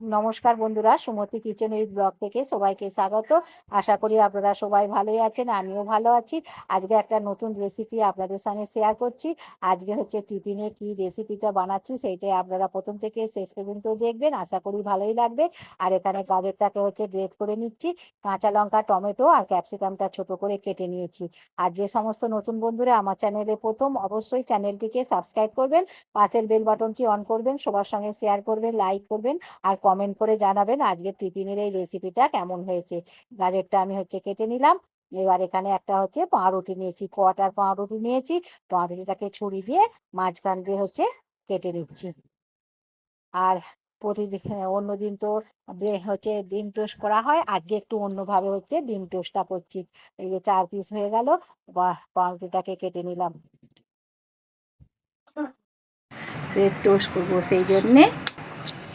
নমস্কার বন্ধুরা, সুমতি kitchen with blog থেকে সবাইকে স্বাগত। আশা করি আপনারা সবাই ভালোই আছেন, আমিও ভালো আছি। আজকে একটা নতুন রেসিপি আপনাদের সঙ্গে শেয়ার করছি। আজকে হচ্ছে টিফিনে কি রেসিপিটা বানাচ্ছি সেইটাই আপনারা প্রথম থেকে শেষ পর্যন্ত দেখবেন, আশা করি ভালোই লাগবে। আর এখানে গাজরটাকে হচ্ছে গ্রেট করে নিচ্ছি, কাঁচা লঙ্কা, টমেটো আর ক্যাপসিকামটা ছোট করে কেটে নিয়েছি। আর যে সমস্ত নতুন বন্ধুরা আমার চ্যানেলে প্রথম, অবশ্যই চ্যানেলটিকে সাবস্ক্রাইব করবেন, পাশের বেল বাটনটি অন করবেন, সবার সঙ্গে শেয়ার করবেন লাইক করবেন, আর কমেন্ট করে জানাবেন আজকে টিফিনের এই রেসিপিটা কেমন হয়েছে। গাজরটা আমি হচ্ছে কেটে নিলাম এবার এখানে একটা হচ্ছে পাউরুটি নিয়েছি কোয়াটার পাউরুটি নিয়েছি পাউরুটিটাকে ছুরি দিয়ে মাঝখান দিয়ে হচ্ছে কেটে নিচ্ছি। আর প্রতিদিন অন্যদিন তো হচ্ছে ডিম টোস্ট করা হয় আজকে একটু অন্যভাবে হচ্ছে ডিম টোস্টটা করছি। এই যে চার পিস হয়ে গেল পাউরুটিটাকে কেটে নিলাম। টোস্ট করব সেই জন্যে।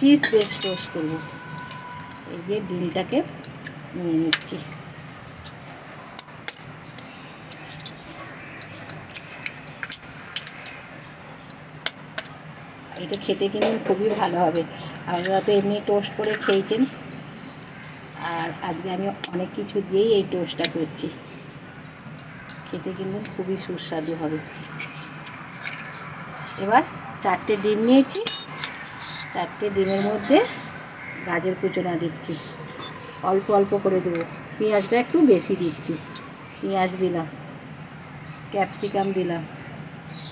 চিজ ব্রেড টোস্ট করব। এই যে ডিমটাকে নিয়ে নিচ্ছি। এটা খেতে কিন্তু খুবই ভালো হবে। আপনারা তো এমনি টোস্ট করে খেয়েছেন। আর আজকে আমি অনেক কিছু দিয়েই এই টোস্টটা করছি। খেতে কিন্তু খুবই সুস্বাদু হবে। এবার চারটে ডিম নিয়েছি। চারটে ডিমের মধ্যে গাজর কুচোনা দিচ্ছি। অল্প অল্প করে দেবো। পেঁয়াজটা একটু বেশি দিচ্ছি। পেঁয়াজ দিলাম, ক্যাপসিকাম দিলাম,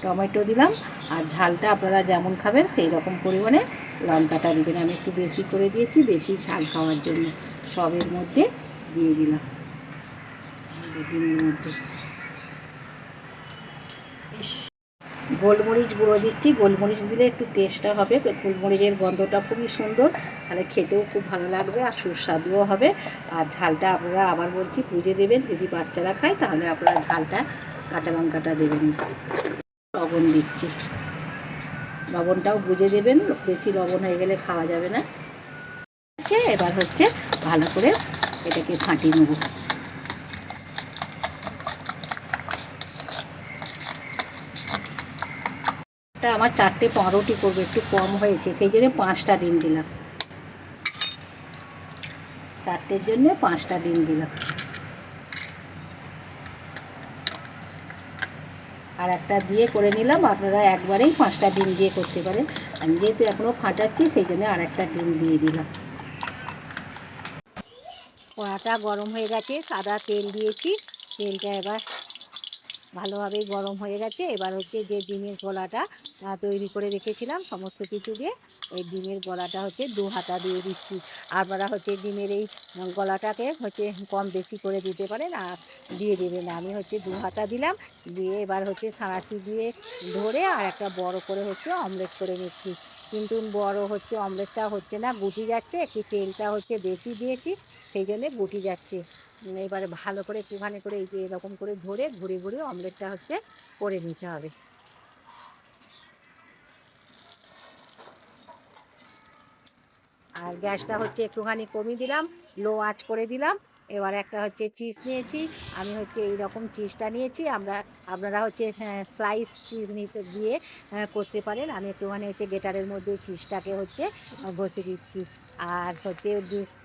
টমেটো দিলাম, আর ঝালটা আপনারা যেমন খাবেন সেই রকম পরিমাণে লঙ্কাটা দিবেন। আমি একটু বেশি করে দিয়েছি, বেশি ঝাল খাওয়ার জন্য। সবের মধ্যে দিয়ে দিলাম। ডিমের মধ্যে। গোলমরিচ গুঁড়ো দিচ্ছি। গোলমরিচ দিলে একটু টেস্টটা হবে। গোলমরিচের গন্ধটা খুবই সুন্দর। তাহলে খেতেও খুব ভালো লাগবে আর সুস্বাদুও হবে। আর ঝালটা আপনারা আবার বলছি বুঝে দেবেন। যদি বাচ্চারা খায়, তাহলে আপনারা ঝালটা, কাঁচা লঙ্কাটা দেবেন। লবণ দিচ্ছি। লবণটাও বুঝে দেবেন। বেশি লবণ হয়ে গেলে খাওয়া যাবে না। এবার হচ্ছে ভালো করে এটাকে ফাটিয়ে নেব। এটা আমার চারটে পাউরুটি করবে, একটু কম হয়েছে, সেই জন্য পাঁচটা ডিম দিলাম। চারটের জন্য পাঁচটা ডিম দিলাম। আর একটা দিয়ে করে নিলাম, আপনারা একবারেই পাঁচটা ডিম দিয়ে করতে পারেন। আমি যেহেতু এখনও ফাটাচ্ছি, সেই জন্য আর একটা ডিম দিয়ে দিলাম। কড়াটা গরম হয়ে গেছে, সাদা তেল দিয়েছি, তেলটা এবার ভালোভাবেই গরম হয়ে গেছে। এবার হচ্ছে যে ডিমের গলাটা তৈরি করে রেখেছিলাম সমস্ত কিছু দিয়ে। এই ডিমের গলাটা হচ্ছে দু হাতা দিয়ে দিচ্ছি। আপনারা হচ্ছে ডিমের এই গলাটাকে হচ্ছে কম বেশি করে দিতে পারেন আর দিয়ে দেবেন। আমি হচ্ছে দু হাতা দিলাম। দিয়ে এবার হচ্ছে সাঁড়াশি দিয়ে ধরে আর একটা বড় করে হচ্ছে অমলেট করে নিচ্ছি। কিন্তু বড় হচ্ছে অমলেটটা হচ্ছে না, গুটি যাচ্ছে। একটু তেলটা হচ্ছে বেশি দিয়েছি, সেই জন্যে গুটি যাচ্ছে। এবারে ভালো করে একটুখানি করে এই যে এরকম করে ধরে ঘুরে ঘুরে অমলেটটা হচ্ছে করে নিতে হবে। আর গ্যাসটা হচ্ছে একটুখানি কমিয়ে দিলাম লো আঁচ করে দিলাম। এবার একটা হচ্ছে চিজ নিয়েছি আমি হচ্ছে এই রকম চিজটা নিয়েছি। আমরা আপনারা হচ্ছে স্লাইস চিজ নিতে দিয়ে আহ, করতে পারেন। আমি একটুখানি হচ্ছে গেটারের মধ্যে চিজটাকে হচ্ছে বসে দিচ্ছি। আর হচ্ছে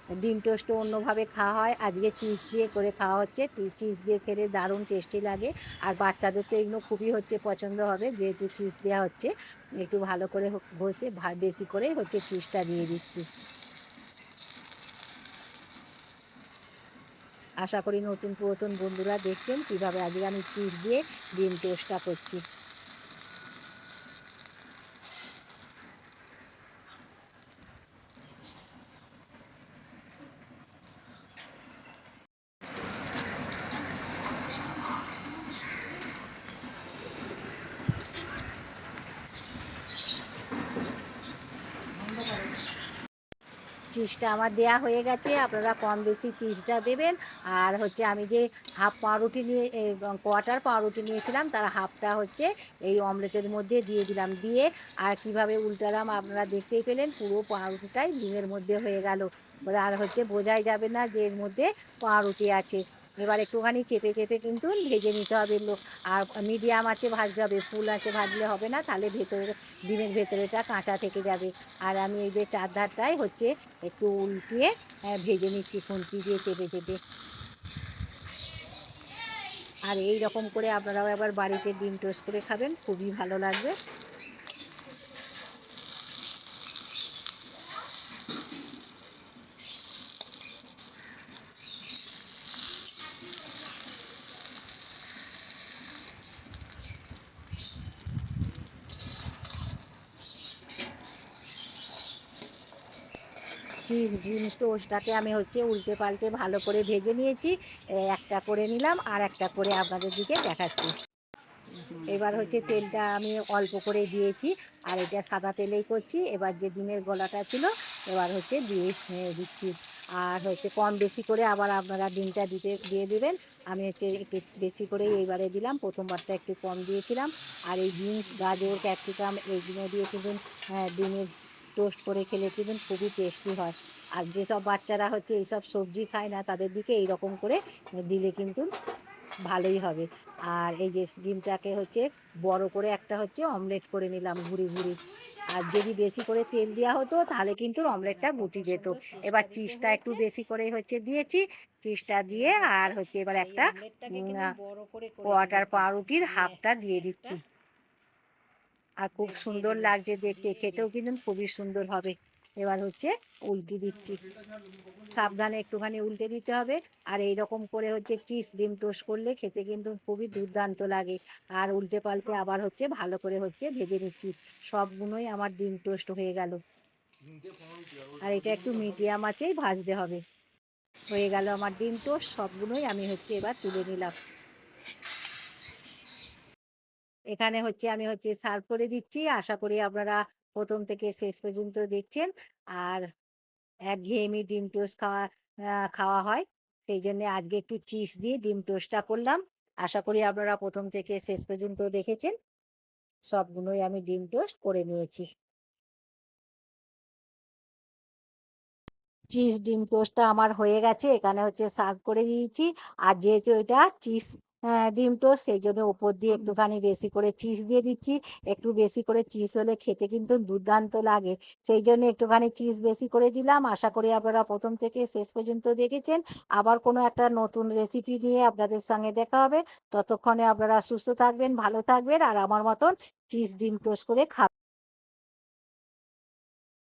ডিম টোস্ট অন্যভাবে খাওয়া হয়। আজকে চিজ দিয়ে করে খাওয়া হচ্ছে। চিজ দিয়ে খেলে দারুণ টেস্টি লাগে। আর বাচ্চাদের তো এগুলো খুবই হচ্ছে পছন্দ হবে। যেহেতু চিজ দেওয়া হচ্ছে, একটু ভালো করে ঘষে বেশি করে হচ্ছে চিজটা দিয়ে দিচ্ছি। আশা করি নতুন পুরাতন বন্ধুরা দেখছেন কীভাবে আজকে আমি চিজ দিয়ে ডিম টোস্টটা করছি। চিজটা আমার দেয়া হয়ে গেছে, আপনারা কম বেশি চিজটা দেবেন। আর হচ্ছে আমি যে হাফ পাউরুটি নিয়ে কোয়াটার পাউরুটি নিয়েছিলাম, তার হাফটা হচ্ছে এই অমলেটের মধ্যে দিয়ে দিলাম। দিয়ে আর কীভাবে উল্টালাম আপনারা দেখতেই পেলেন, পুরো পাউরুটিটাই ডিমের মধ্যে হয়ে গেল। আর হচ্ছে বোঝাই যাবে না যে এর মধ্যে পাউরুটি আছে। এবার একটুখানি চেপে চেপে কিন্তু ভেজে নিতে হবে আর মিডিয়াম আছে ভাজতে হবে, ফুল আছে ভাজলে হবে না, তাহলে ভেতরে ডিমের ভেতরেটা কাঁচা থেকে যাবে। আর আমি এই যে চার ধারটাই হচ্ছে একটু উল্টিয়ে ভেজে নিচ্ছি খুন্তি দিয়ে চেপে চেপে। আর এই রকম করে আপনারাও একবার বাড়িতে ডিম টোস্ট করে খাবেন, খুবই ভালো লাগবে। টোস্টটাকে আমি হচ্ছে উল্টে পাল্টে ভালো করে ভেজে নিয়েছি। একটা করে নিলাম আর একটা করে আপনাদের দিকে দেখাচ্ছি। এবার হচ্ছে তেলটা আমি অল্প করে দিয়েছি আর এটা সাদা তেলেই করছি। এবার যে ডিমের গলাটা ছিল এবার হচ্ছে দিয়ে দিচ্ছি। আর হচ্ছে কম বেশি করে আবার আপনারা ডিমটা দিতে দিয়ে দেবেন। আমি হচ্ছে একটু বেশি করেই এইবারে দিলাম। প্রথমবারটা একটু কম দিয়েছিলাম। আর এই বিনস গাজর ক্যাপসিকাম এইগুলো দিয়ে কিন্তু হ্যাঁ, ডিমের টোস্ট করে খেলে কিন্তু খুবই টেস্টি হয়। আর যেসব বাচ্চারা হচ্ছে এইসব সবজি খায় না তাদের দিকে এইরকম করে দিলে কিন্তু ভালোই হবে। আর এই যে ডিমটাকে হচ্ছে বড় করে একটা হচ্ছে অমলেট করে নিলাম ঘুরি ঘুরি আর যদি বেশি করে তেল দেওয়া হতো তাহলে কিন্তু অমলেটটা গুটি যেত। এবার চিজটা একটু বেশি করে হচ্ছে দিয়েছি। চিজটা দিয়ে আর হচ্ছে এবার একটা কোয়াটার পাউরুটির হাফটা দিয়ে দিচ্ছি। আর খুব সুন্দর লাগছে দেখতে খেতেও কিন্তু খুবই সুন্দর হবে। এবার হচ্ছে উল্টে দিচ্ছি। সাবধানে একটুখানি উল্টে দিতে হবে। আর এই রকম করে হচ্ছে চিজ ডিম টোস্ট করলে খেতে কিন্তু খুবই দুর্দান্ত লাগে। আর উল্টে পাল্টে আবার হচ্ছে ভালো করে হচ্ছে ভেজে নিচ্ছি। সবগুলোই আমার ডিম টোস্ট হয়ে গেল। আর এটা একটু মিডিয়াম আঁচেই ভাজতে হবে। হয়ে গেল আমার ডিম টোস্ট। সবগুলোই আমি হচ্ছে এবার তুলে নিলাম। এখানে হচ্ছে আমি হচ্ছে সার্ভ করে দিচ্ছি। আশা করি আপনারা প্রথম থেকে শেষ পর্যন্ত দেখছেন। আর একঘেয়েমি ডিম টোস্ট খাওয়া খাওয়া হয়। সেই জন্য আজকে একটু চিজ দিয়ে ডিম টোস্টটা করলাম। আশা করি আপনারা প্রথম থেকে শেষ পর্যন্ত দেখেছেন। সবগুলোই আমি ডিম টোস্ট করে নিয়েছি। চিজ, ডিম টোস্টটা আমার হয়ে গেছে। এখানে হচ্ছে সার্ভ করে দিয়েছি। আর যেহেতু এটা চিজ ডিম টোস্ট সেই জন্য ওপর দিয়ে একটুখানি বেশি করে চিজ দিয়ে দিচ্ছি। একটু বেশি করে চিজ হলে খেতে কিন্তু দুর্দান্ত লাগে। সেই জন্য একটুখানি চিজ বেশি করে দিলাম। আশা করি আপনারা প্রথম থেকে শেষ পর্যন্ত দেখেছেন। আবার কোনো একটা নতুন রেসিপি নিয়ে আপনাদের সঙ্গে দেখা হবে। ততক্ষণে আপনারা সুস্থ থাকবেন ভালো থাকবেন আর আমার মতন চিজ ডিম টোস্ট করে খাবেন।